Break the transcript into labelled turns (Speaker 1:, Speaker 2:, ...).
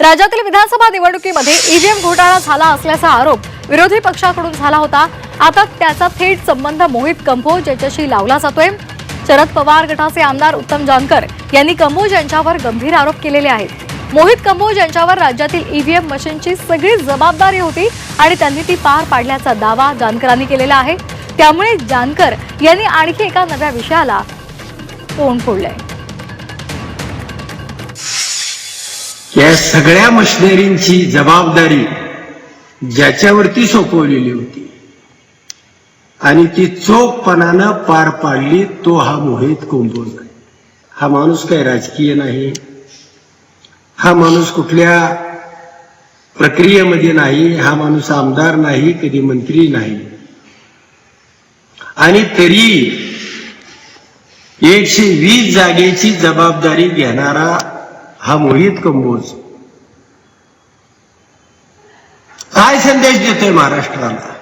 Speaker 1: राज्यातील विधानसभा निवडणुकीमध्ये ईव्हीएम घोटाळा झाला असल्याचा आरोप विरोधी पक्षाकडून झाला होता. आता त्याचा थेट संबंध मोहित कंभोज यांच्याशी लावला जातोय. शरद पवार गटाचे आमदार उत्तम जानकर यांनी कंभोज यांच्यावर गंभीर आरोप केलेले आहेत. मोहित कंभोज यांच्यावर राज्यातील ईव्हीएम मशीनची सगळी जबाबदारी होती आणि त्यांनी ती पार पाडल्याचा दावा जानकरांनी केलेला आहे. त्यामुळे जानकर यांनी आणखी एका नव्या विषयाला तोंड फोडलंय.
Speaker 2: या सगळ्या मशिनरींची जबाबदारी ज्याच्यावरती सोपवलेली होती. आणि ती चोखपणानं पार पाडली तो हा मोहित कुंभोज आहे हा माणूस काही राजकीय नाही. हा माणूस कुठल्या प्रक्रियेमध्ये नाही. हा माणूस आमदार नाही कधी मंत्री नाही. आणि तरी एकशे वीस जागेची जबाबदारी घेणारा हा मोहित कंबोज. काय संदेश देतोय महाराष्ट्राला?